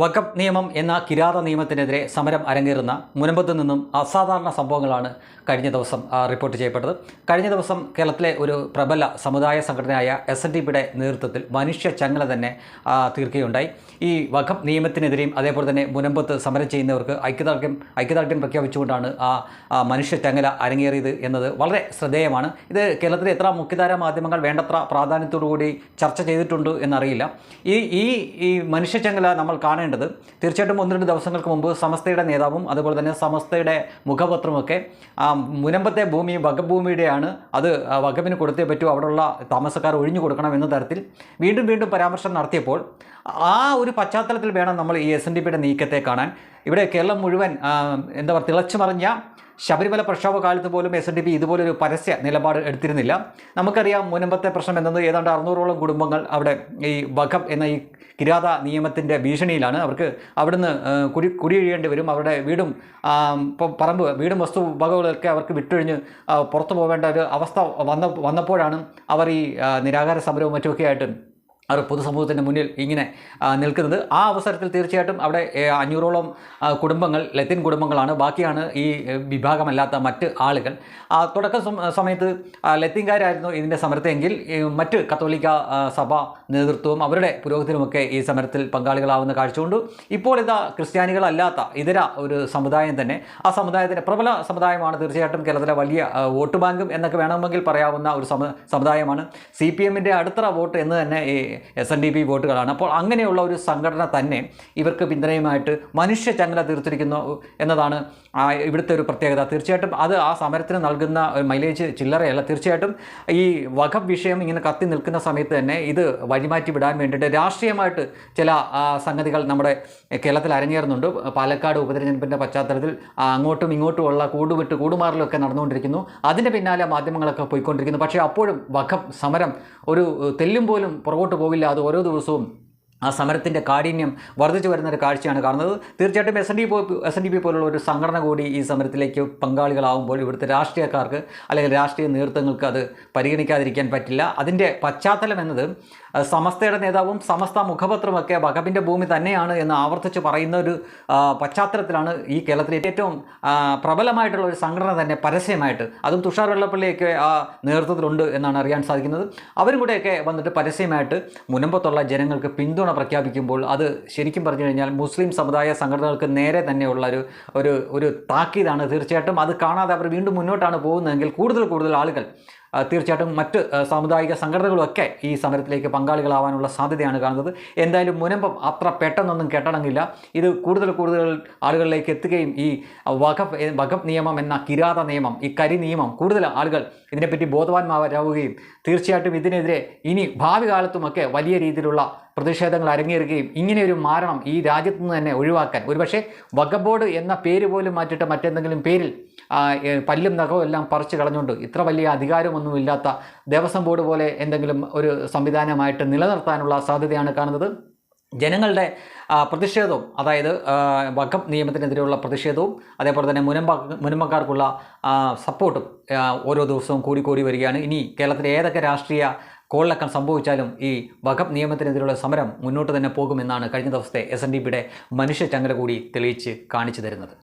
വഖഫ് നിയമം എന്ന കിരാത നിയമത്തിനെതിരെ സമരം അരങ്ങേറുന്ന മുനമ്പത്ത് നിന്നും അസാധാരണ സംഭവങ്ങളാണ് കഴിഞ്ഞ ദിവസം റിപ്പോർട്ട് ചെയ്യപ്പെട്ടത്. കഴിഞ്ഞ ദിവസം കേരളത്തിലെ ഒരു പ്രബല സമുദായ സംഘടനയായ എസ് എൻ ഡി പിയുടെ നേതൃത്വത്തിൽ മനുഷ്യ ചങ്ങല തന്നെ തീർക്കുകയുണ്ടായി. ഈ വഖഫ് നിയമത്തിനെതിരെയും അതേപോലെ തന്നെ മുനമ്പത്ത് സമരം ചെയ്യുന്നവർക്ക് ഐക്യദാർഢ്യം ഐക്യദാർഢ്യം പ്രഖ്യാപിച്ചുകൊണ്ടാണ് ആ മനുഷ്യ ചങ്ങല അരങ്ങേറിയത് എന്നത് വളരെ ശ്രദ്ധേയമാണ്. ഇത് കേരളത്തിലെ എത്ര മുഖ്യധാര മാധ്യമങ്ങൾ വേണ്ടത്ര പ്രാധാന്യത്തോടു കൂടി ചർച്ച ചെയ്തിട്ടുണ്ട് എന്നറിയില്ല. ഈ ഈ മനുഷ്യ ചങ്ങല നമ്മൾ കാണേണ്ടത് തീർച്ചയായിട്ടും ഒന്ന് രണ്ട് ദിവസങ്ങൾക്ക് മുമ്പ് സമസ്തയുടെ നേതാവും അതുപോലെ തന്നെ സമസ്തയുടെ മുഖപത്രമൊക്കെ മുനമ്പത്തെ ഭൂമി വകഭൂമിയുടെയാണ് അത് വകപ്പിന് കൊടുത്തേ പറ്റൂ അവിടെയുള്ള താമസക്കാർ ഒഴിഞ്ഞു കൊടുക്കണം എന്ന തരത്തിൽ വീണ്ടും വീണ്ടും പരാമർശം നടത്തിയപ്പോൾ ആ ഒരു പശ്ചാത്തലത്തിൽ വേണം നമ്മൾ ഈ എസ് എൻ ഡി പിയുടെ നീക്കത്തെ കാണാൻ. ഇവിടെ കേരളം മുഴുവൻ എന്താ പറയുക തിളച്ചു മറിഞ്ഞ ശബരിമല പ്രക്ഷോഭ കാലത്ത് പോലും എസ് എൻ ഡി പി ഇതുപോലൊരു പരസ്യ നിലപാട് എടുത്തിരുന്നില്ല. നമുക്കറിയാം മുനമ്പത്തെ പ്രശ്നം എന്നത് ഏതാണ്ട് അറുന്നൂറോളം കുടുംബങ്ങൾ അവിടെ ഈ വഖം എന്ന ഈ കിരാത നിയമത്തിന്റെ ഭീഷണിയിലാണ്. അവർക്ക് അവിടുന്ന് കുടി കുടിയൊഴിയേണ്ടി വരും. അവരുടെ വീടും പറമ്പ് വീടും വസ്തു വകകളൊക്കെ അവർക്ക് വിട്ടൊഴിഞ്ഞ് പുറത്തു പോകേണ്ട ഒരു അവസ്ഥ വന്ന വന്നപ്പോഴാണ് അവർ ഈ നിരാകാര സമരവും മറ്റുമൊക്കെ ആയിട്ട് അവർ പൊതുസമൂഹത്തിന്റെ മുന്നിൽ ഇങ്ങനെ നിൽക്കുന്നത്. ആ അവസരത്തിൽ തീർച്ചയായിട്ടും അവിടെ അഞ്ഞൂറോളം കുടുംബങ്ങൾ ലത്തിൻ കുടുംബങ്ങളാണ്. ബാക്കിയാണ് ഈ വിഭാഗമല്ലാത്ത മറ്റ് ആളുകൾ. തുടക്ക സമയത്ത് ലത്തീൻകാരായിരുന്നു ഇതിന്റെ സമരത്തെങ്കിൽ മറ്റ് കത്തോലിക്ക സഭ നേതൃത്വവും അവരുടെ പുരോഗതിയുമൊക്കെ ഈ സമരത്തിൽ പങ്കാളികളാവുന്ന കാഴ്ചകൊണ്ട് ഇപ്പോൾ ഇതാ ക്രിസ്ത്യാനികളല്ലാത്ത ഇതര ഒരു സമുദായം തന്നെ. ആ സമുദായത്തിന്റെ പ്രബല സമുദായമാണ് തീർച്ചയായിട്ടും കേരളത്തിലെ വലിയ വോട്ട് ബാങ്കും എന്നൊക്കെ വേണമെങ്കിൽ പറയാവുന്ന ഒരു സമുദായമാണ്. സി പി എമ്മിന്റെ അടുത്തറ വോട്ട് എന്ന് തന്നെ എസ് എൻ ഡി പി വോട്ടുകളാണ്. അപ്പോൾ അങ്ങനെയുള്ള ഒരു സംഘടന തന്നെ ഇവർക്ക് പിന്തുണയുമായിട്ട് മനുഷ്യ ചങ്ങല തീർത്തിരിക്കുന്നു എന്നതാണ് ഇവിടുത്തെ ഒരു പ്രത്യേകത. തീർച്ചയായിട്ടും അത് ആ സമരത്തിന് നൽകുന്ന മൈലേജ് ചില്ലറയല്ല. തീർച്ചയായിട്ടും ഈ വഖഫ് വിഷയം ഇങ്ങനെ കത്തി നിൽക്കുന്ന സമയത്ത് തന്നെ ഇത് വഴിമാറ്റി വിടാൻ വേണ്ടിയിട്ട് രാഷ്ട്രീയമായിട്ട് ചില സംഗതികൾ നമ്മുടെ കേരളത്തിൽ അരങ്ങേറുന്നുണ്ട്. പാലക്കാട് ഉപതെരഞ്ഞെടുപ്പിന്റെ പശ്ചാത്തലത്തിൽ അങ്ങോട്ടും ഇങ്ങോട്ടുമുള്ള കൂടുവിട്ട് കൂടുമാറലൊക്കെ നടന്നുകൊണ്ടിരിക്കുന്നു. അതിന്റെ പിന്നാലെ മാധ്യമങ്ങളൊക്കെ പോയിക്കൊണ്ടിരിക്കുന്നു. പക്ഷേ അപ്പോഴും വഖഫ് സമരം ഒരു തെല്ലും പോലും പുറകോട്ട് പോകില്ല. അത് ഓരോ ദിവസവും ആ സമരത്തിന്റെ കാഠിന്യം വർദ്ധിച്ചു വരുന്ന ഒരു കാഴ്ചയാണ് കാണുന്നത്. തീർച്ചയായിട്ടും S N D S N D P പോലുള്ള ഒരു സംഘടന കൂടി ഈ സമരത്തിലേക്ക് പങ്കാളികളാവുമ്പോൾ ഇവിടുത്തെ രാഷ്ട്രീയക്കാർക്ക് അല്ലെങ്കിൽ രാഷ്ട്രീയ നേതൃത്വങ്ങൾക്ക് അത് പരിഗണിക്കാതിരിക്കാൻ പറ്റില്ല. അതിന്റെ പശ്ചാത്തലം എന്നത് സമസ്തയുടെ നേതാവും സമസ്ത മുഖപത്രമൊക്കെ വകപ്പിന്റെ ഭൂമി തന്നെയാണ് എന്ന് ആവർത്തിച്ച് പറയുന്ന ഒരു പശ്ചാത്തലത്തിലാണ് ഈ കേരളത്തിലെ ഏറ്റവും പ്രബലമായിട്ടുള്ള ഒരു സംഘടന തന്നെ പരസ്യമായിട്ട്. അതും തുഷാർ വെള്ളപ്പള്ളിയൊക്കെ ആ നേതൃത്വത്തിലുണ്ട് എന്നാണ് അറിയാൻ സാധിക്കുന്നത്. അവരും കൂടെയൊക്കെ വന്നിട്ട് പരസ്യമായിട്ട് മുനമ്പത്തുള്ള ജനങ്ങൾക്ക് പിന്തുണ പ്രഖ്യാപിക്കുമ്പോൾ അത് ശരിക്കും പറഞ്ഞു കഴിഞ്ഞാൽ മുസ്ലിം സമുദായ സംഘടനകൾക്ക് നേരെ തന്നെയുള്ള ഒരു ഒരു ഒരു താക്കീതാണ്. തീർച്ചയായിട്ടും അത് കാണാതെ അവർ വീണ്ടും മുന്നോട്ടാണ് പോകുന്നതെങ്കിൽ കൂടുതൽ കൂടുതൽ ആളുകൾ തീർച്ചയായിട്ടും മറ്റ് സാമുദായിക സംഘടനകളുമൊക്കെ ഈ സമരത്തിലേക്ക് പങ്കാളികളാവാനുള്ള സാധ്യതയാണ് കാണുന്നത്. എന്തായാലും മുനമ്പം അത്ര പെട്ടെന്നൊന്നും കെട്ടടങ്ങില്ല. ഇത് കൂടുതൽ കൂടുതൽ ആളുകളിലേക്ക് എത്തുകയും ഈ വഖഫ് വഖഫ് നിയമം എന്ന കിരാത നിയമം ഈ കരി നിയമം കൂടുതൽ ആളുകൾ ഇതിനെപ്പറ്റി ബോധവാന്മാരാവുകയും തീർച്ചയായിട്ടും ഇതിനെതിരെ ഇനി ഭാവി കാലത്തുമൊക്കെ വലിയ രീതിയിലുള്ള പ്രതിഷേധങ്ങൾ അരങ്ങേറുകയും ഇങ്ങനെ ഒരു മാരണം ഈ രാജ്യത്തു നിന്ന് തന്നെ ഒഴിവാക്കാൻ. ഒരുപക്ഷെ വകബോർഡ് ബോർഡ് എന്ന പേര് പോലും മാറ്റിയിട്ട് മറ്റെന്തെങ്കിലും പേരിൽ പല്ലും നഖവും എല്ലാം പറിച്ചു കളഞ്ഞുകൊണ്ട് ഇത്ര വലിയ അധികാരമൊന്നുമില്ലാത്ത ദേവസ്വം ബോർഡ് പോലെ എന്തെങ്കിലും ഒരു സംവിധാനമായിട്ട് നിലനിർത്താനുള്ള സാധ്യതയാണ് കാണുന്നത്. ജനങ്ങളുടെ പ്രതിഷേധവും അതായത് ആ, നിയമത്തിനെതിരെയുള്ള പ്രതിഷേധവും അതേപോലെ തന്നെ മുനമ്പ മുനമ്പക്കാർക്കുള്ള സപ്പോർട്ടും ഓരോ ദിവസവും കൂടിക്കൂടി കൂടി വരികയാണ്. ഇനി കേരളത്തിലെ ഏതൊക്കെ രാഷ്ട്രീയ കോളിളക്കം സംഭവിച്ചാലും ഈ വകം നിയമത്തിനെതിരെയുള്ള സമരം മുന്നോട്ട് തന്നെ പോകുമെന്നാണ് കഴിഞ്ഞ ദിവസത്തെ എസ് എൻ ഡി പിയുടെ മനുഷ്യ ചങ്ങല കൂടി തെളിയിച്ച് കാണിച്ചു തരുന്നത്.